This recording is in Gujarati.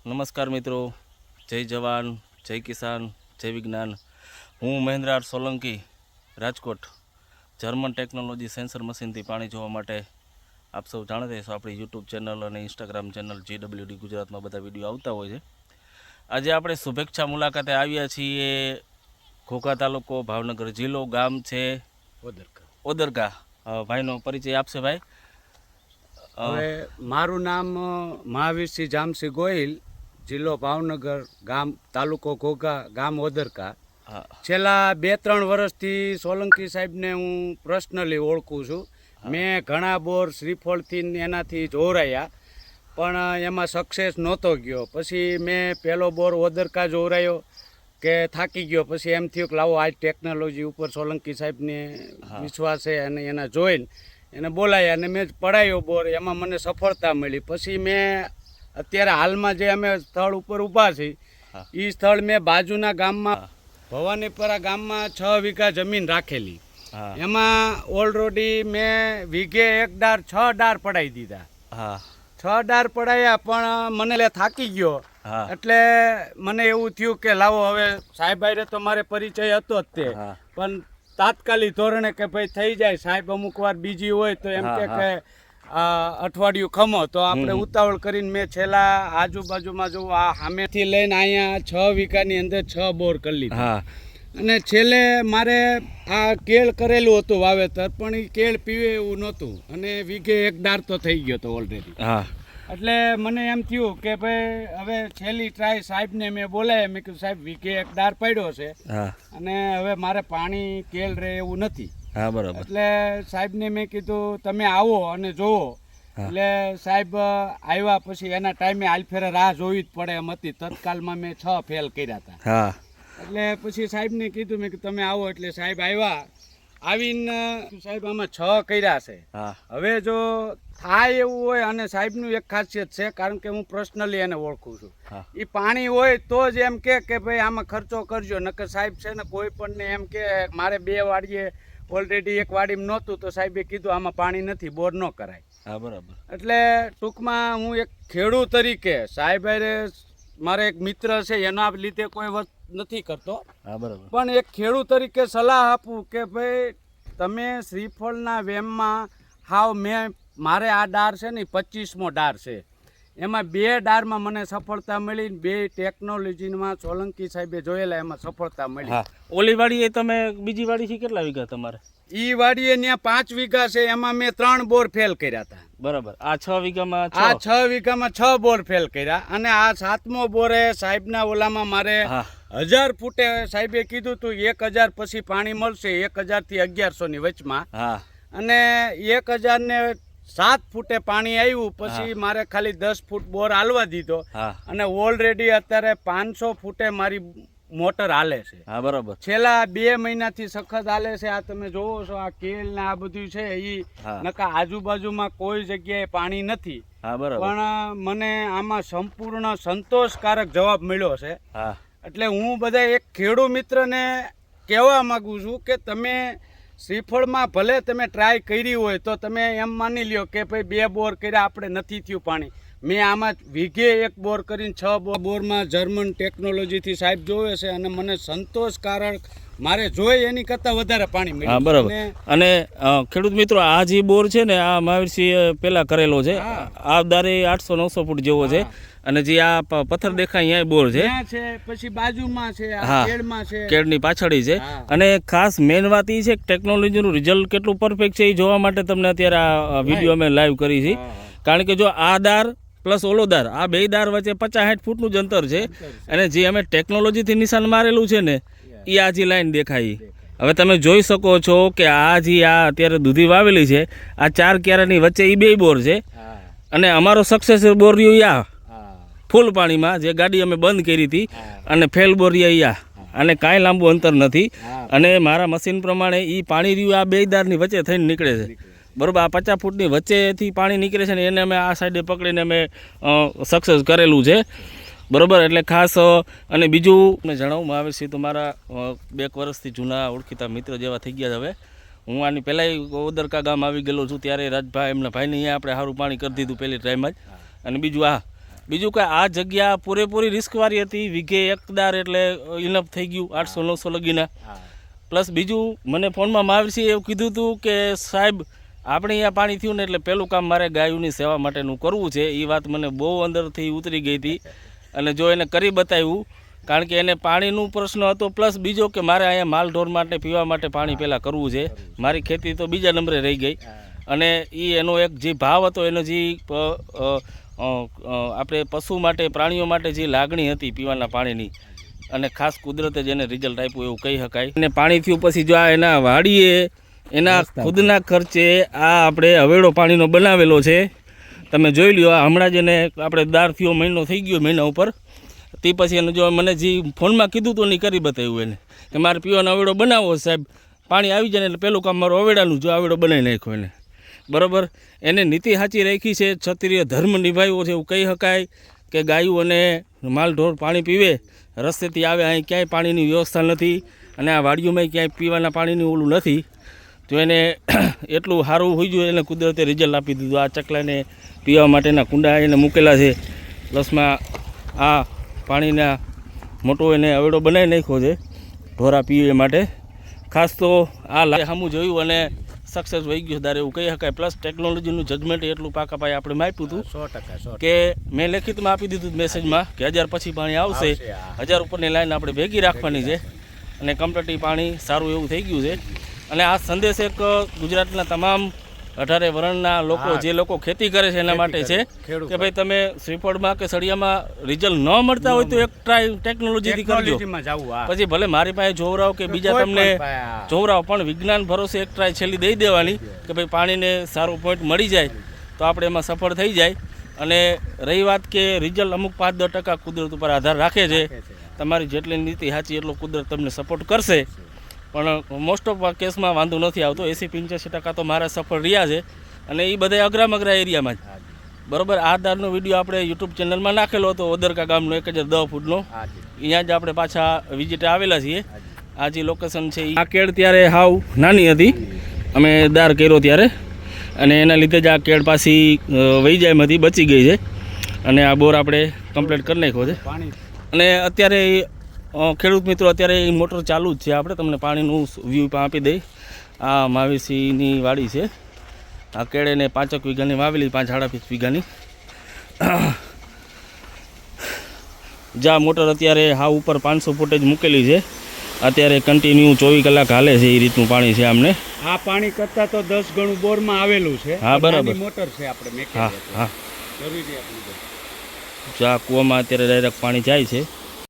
નમસ્કાર મિત્રો. જય જવાન જય કિસાન જય વિજ્ઞાન. હું Mahendra Solanki Rajkot German technology sensor મશીનથી પાણી જોવા માટે આપ સૌ જાણતા હશો આપણી યુટ્યુબ ચેનલ અને Instagram channel G W D ગુજરાતમાં બધા વીડિયો આવતા હોય છે. આજે આપણે શુભેચ્છા મુલાકાતે આવ્યા છીએ ઘોઘા તાલુકો ભાવનગર જિલ્લો ગામ છે ઓદરકા. ઓદરકા. ભાઈનો પરિચય આપશે ભાઈ. હવે મારું નામ મહાવીરસિંહ જામસિંહ ગોહિલ. જિલ્લો ભાવનગર ગામ તાલુકો ઘોઘા ગામ ઓદરકા. છેલ્લા બે ત્રણ વર્ષથી સોલંકી સાહેબને હું પર્સનલી ઓળખું છું. મેં ઘણા બોર શ્રીફળથી એનાથી જોરાયા પણ એમાં સક્સેસ નહોતો ગયો. પછી મેં પહેલો બોર ઓદરકા જોરાયો કે થાકી ગયો. પછી એમ થયું કે લાવો આ ટેકનોલોજી ઉપર સોલંકી સાહેબને વિશ્વાસ છે અને એના જોઈને એને બોલાયા અને મેં પડાયો બોર. એમાં મને સફળતા મળી. પછી મેં અત્યારે હાલમાં જે અમે સ્થળ ઉપર ઊભા છીએ એ સ્થળ મેં બાજુના ગામમાં ભવાનીપરા ગામમાં છ વીઘા જમીન રાખેલી. એમાં ઓલરેડી મેં વીઘે એક ડાર છ ડાર પડાવી દીધા. છ ડાર પડાયા પણ મને લે થાકી ગયો. એટલે મને એવું થયું કે લાવો હવે સાહેબ તો મારે પરિચય હતો જ તે. પણ તાત્કાલિક ધોરણે કે ભાઈ થઈ જાય સાહેબ અમુક વાર બીજી હોય તો એમ કે અઠવાડિયું ખમો તો આપણે ઉતાવળ કરીને મેં છેલ્લા આજુબાજુમાં જોઉં આ સામેથી લઈને અહીંયા છ વીઘાની અંદર છ બોર કરી લીધા. હા. અને છેલ્લે મારે આ કેળ કરેલું હતું વાવેતર પણ એ કેળ પીવે એવું નહોતું. અને વીઘે એક ડાર તો થઈ ગયો હતો ઓલરેડી હા. એટલે મને એમ થયું કે ભાઈ હવે છેલ્લી ટ્રાય સાહેબને મેં બોલાય મેં કીધું સાહેબ વીઘે એક ડાર પડ્યો છે. અને હવે મારે પાણી કેળ રહે એવું નથી. હા બરાબર. એટલે સાહેબને મેં કીધું તમે આવો અને જોવો એટલે સાહેબ આવ્યા પછી એના ટાઈમે આલફેરે રાહ જોવી જ પડે એમ હતી. તત્કાલમાં મેં છ ફેલ કર્યા હતા. હા. એટલે પછી સાહેબને કીધું મેં કે તમે આવો. એટલે સાહેબ આવ્યા. આવીને સાહેબ આમાં છ કર્યા છે. હવે જો થાય એવું હોય અને સાહેબનું એક ખાસિયત છે કારણ કે હું પર્સનલી એને ઓળખું છું. એ પાણી હોય તો જ એમ કે કે ભાઈ આમાં ખર્ચો કરજો. નકર સાહેબ છે ને કોઈ પણ ને એમ કે મારે બે વાડીએ ઓલરેડી એક વાડીમાં નહોતું તો સાહેબે કીધું આમાં પાણી નથી બોર ન કરાય. હા બરાબર. એટલે ટૂંકમાં હું એક ખેડૂત તરીકે સાહેબ મારે એક મિત્ર છે એના લીધે કોઈ વાત નથી કરતો. હા બરાબર. પણ એક ખેડૂત તરીકે સલાહ આપું કે ભાઈ તમે શ્રીફળના વેમમાં હાવ મેં મારે આ ડાર છે ને પચીસમો ડાર છે. એમાં બે ડારમાં મને સફળતા મળી ને બે ટેકનોલોજીમાં સોલંકી સાહેબે જોયેલા એમાં સફળતા મળી. ઓલી વાડીએ તમે બીજી વાડી થી કેટલા વીઘા તમારે? ઈ વાડીએ ત્યાં પાંચ વીઘા છે એમાં મેં ત્રણ બોર ફેલ કર્યા હતા બરાબર. આ છ વીઘામાં આ છ વીઘામાં છ બોર ફેલ કર્યા અને આ સાતમો બોરે સાહેબના ઓલામાં મારે હજાર ફૂટે સાહેબે કીધું તું એક હજાર પછી પાણી મળશે એક હજારથી અગિયારસો ની વચમાં અને એક હજારને સાત ફૂટે પાણી આવ્યું પછી મારે ખાલી દસ ફૂટ બોર હાલવા દીધો. અને ઓલરેડી અત્યારે પાંચસો ફૂટે મારી મોટર હાલે છે. હા બરાબર. છેલ્લા બે મહિનાથી સખત હાલે છે આ તમે જોવો છો આ કેલ ને આ બધું છે એ. નકા આજુબાજુમાં કોઈ જગ્યાએ પાણી નથી. હા બરાબર. પણ મને આમાં સંપૂર્ણ સંતોષકારક જવાબ મળ્યો છે. એટલે હું બધા એક ખેડૂ મિત્રને કહેવા માંગુ છું કે તમે શ્રીફળમાં ભલે તમે ટ્રાય કરી હોય તો તમે એમ માની લ્યો કે ભાઈ બે બોર કર્યા આપણે નથી થયું પાણી. મેં આમાં વીઘે એક બોર કરીને છ બોરમાં જર્મન ટેકનોલોજીથી સાહેબ જોવે છે અને મને સંતોષકારક મારે જોઈએ એની કરતાં વધારે પાણી મળે મળ્યું. બરાબર. અને ખેડૂત મિત્રો આ જે બોર છે ને આ મહાવીરસિંહ પહેલાં કરેલો છે. આ દારે આઠસો નવસો ફૂટ જેવો છે. અને જે આ પથ્થર દેખાય અહીંયા બોર છે પછી બાજુમાં છે હા. કેડની પાછળી છે. અને ખાસ મેન વાત એ છે કે ટેકનોલોજીનું રિઝલ્ટ કેટલું પરફેક્ટ છે એ જોવા માટે તમને અત્યારે આ વીડિયો અમે લાઈવ કરી છે. કારણ કે જો આ દાર પ્લસ ઓલો દાર આ બે દાર વચ્ચે પચાસ સાઠ ફૂટનું જ અંતર છે. અને જે અમે ટેકનોલોજીથી નિશાન મારેલું છે ને એ આ જે લાઈન દેખાય. હવે તમે જોઈ શકો છો કે આ જે આ અત્યારે દૂધી વાવેલી છે આ ચાર ક્યારાની વચ્ચે એ બે બોર છે. અને અમારો સક્સેસ બોર રહ્યું યા ફૂલ પાણીમાં જે ગાડી અમે બંધ કરી હતી અને ફેલ અહીંયા અને કાંઈ લાંબુ અંતર નથી. અને મારા મશીન પ્રમાણે એ પાણી રહ્યું આ બે દારની વચ્ચે થઈને નીકળે છે. બરાબર આ પચાસ ફૂટની વચ્ચેથી પાણી નીકળે છે ને એને અમે આ સાઈડે પકડીને અમે સક્સેસ કરેલું છે. બરાબર એટલે ખાસ અને બીજું મેં જણાવવામાં આવે છે તો મારા બે વર્ષથી જૂના ઓળખીતા મિત્ર જેવા થઈ ગયા છે હવે. હું આની પહેલાંય ઓદરકા ગામ આવી ગયેલો છું ત્યારે રાજભાઈ એમના ભાઈને અહીંયા આપણે સારું પાણી કરી દીધું પહેલી ટાઈમ જ. અને બીજું આ બીજું કે આ જગ્યા પૂરેપૂરી રિસ્કવાળી હતી. વીઘે એકદાર એટલે ઇનફ થઈ ગયું આઠસો નવસો લગીના. પ્લસ બીજું મને ફોનમાં મહાવીરસિંહે એવું કીધું હતું કે સાહેબ આપણે અહીંયા પાણી થયું ને એટલે પહેલું કામ મારે ગાયોની સેવા માટેનું કરવું છે. એ વાત મને બહુ અંદરથી ઉતરી ગઈ હતી. અને જો એને કરી બતાવ્યું કારણ કે એને પાણીનું પ્રશ્ન હતો પ્લસ બીજો કે મારે અહીંયા માલ ઢોર માટે પીવા માટે પાણી પહેલાં કરવું છે. મારી ખેતી તો બીજા નંબરે રહી ગઈ. અને એ એનો એક જે ભાવ હતો એનો જે આપણે પશુ માટે પ્રાણીઓ માટે જે લાગણી હતી પીવાના પાણીની અને ખાસ કુદરતે જેને રિઝલ્ટ આપ્યું એવું કહી શકાય. અને પાણી થયું પછી જો આ એના વાડીએ એના ખુદના ખર્ચે આ આપણે હવેડો પાણીનો બનાવેલો છે. તમે જોઈ લ્યો હમણાં જ એને આપણે દાર થયો મહિનો થઈ ગયો મહિના ઉપર. તે પછી એને જો મને જે ફોનમાં કીધું તો નહીં કરી બતાવ્યું એને કે મારે પીવાનો અવેડો બનાવવો સાહેબ. પાણી આવી જાય ને એટલે પહેલું કામ મારું અવેડાનું જો અવેડો બનાવી નાખ્યો એને. બરાબર? એને નીતિ સાચી રાખી છે, ક્ષત્રિય ધર્મ નિભાવ્યો છે, એવું કહી શકાય કે ગાયું અને માલ, ઢોર પાણી પીવે, રસ્તેથી આવે, અહીં ક્યાંય પાણીની વ્યવસ્થા નથી અને આ વાડીઓમાં ક્યાંય પીવાના પાણીની ઓલું નથી. તો એને એટલું સારું હોઈ જોઈએ એને કુદરતે રિઝલ્ટ આપી દીધું. આ ચકલાને પીવા માટેના કુંડા એને મૂકેલા છે. પ્લસમાં આ પાણીના મોટો એને અવેડો બનાવી નાખ્યો છે, ઢોરા પીવે માટે. ખાસ તો આ લા સામું જોયું અને સક્સેસ વહી ગયું તારે એવું કહી શકાય. પ્લસ ટેકનોલોજીનું જજમેન્ટ એટલું પાકા પાયે આપણે માપ્યું હતું સો ટકા કે મેં લેખિતમાં આપી દીધું મેસેજમાં કે હજાર પછી પાણી આવશે. આવશે, હજાર ઉપરની લાઈન આપણે ભેગી રાખવાની છે. અને કમ્પલેટી પાણી સારું એવું થઈ ગયું છે. અને આ સંદેશ એક ગુજરાતના તમામ અઢારે વર્ણના લોકો જે લોકો ખેતી કરે છે એના માટે છે કે ભાઈ તમે શ્રીફળમાં કે સળિયામાં રિઝલ્ટ ન મળતા હોય તો એક ટ્રાય ટેકનોલોજીથી કરજો પછી ભલે મારી પાસે જોવરાવ કે બીજા તમને જોવરાવ પણ વિજ્ઞાન ભરોસે એક ટ્રાય છેલ્લી દઈ દેવાની કે ભાઈ પાણીને સારો પોઈન્ટ મળી જાય તો આપણે એમાં સફળ થઈ જાય. અને રહી વાત કે રિઝલ્ટ અમુક પાંચ દસ ટકા કુદરત ઉપર આધાર રાખે છે. તમારી જેટલી નીતિ સાચી એટલો કુદરત તમને સપોર્ટ કરશે. પણ મોસ્ટ ઓફ કેસમાં વાંધો નથી આવતો. એસી પંચ્યાસી ટકા તો મારા સફળ રહ્યા છે અને એ બધા અઘરા મગરા એરિયામાં જ. બરોબર? આ દારનો વીડિયો આપણે યુટ્યુબ ચેનલમાં નાખેલો હતો ઓદરકા ગામનો એક હજાર દસ ફૂટનો. અહીંયા જ આપણે પાછા વિઝિટે આવેલા છીએ. આ જે લોકેશન છે આ કેળ ત્યારે હાવ નાની હતી. અમે દાર કર્યો ત્યારે. અને એના લીધે જ આ કેળ પાછી વહી જાય એમાંથી બચી ગઈ છે. અને આ બોર આપણે કમ્પ્લીટ કરી નાખ્યો છે. અને અત્યારે ખેડૂત મિત્રો અત્યારે એ મોટર ચાલુ જ છે આપણે. તમને પાણીનું વ્યૂ પણ આપી દઈ. આ માવીસીની વાડી છે. આ કેળેને પાંચક વીઘાની વાવેલી પાંચ સાડા વીઘાની. જા મોટર અત્યારે હા ઉપર પાંચસો ફૂટેજ મૂકેલી છે. અત્યારે કન્ટિન્યુ ચોવીસ કલાક હાલે છે એ રીતનું પાણી છે આમને. આ પાણી કરતા તો દસ ગણું બોરમાં આવેલું છે. હા, બરાબર. મોટર છે આપણે હા હા. જરૂરી જો કૂવામાં અત્યારે ડાયરેક્ટ પાણી જાય છે.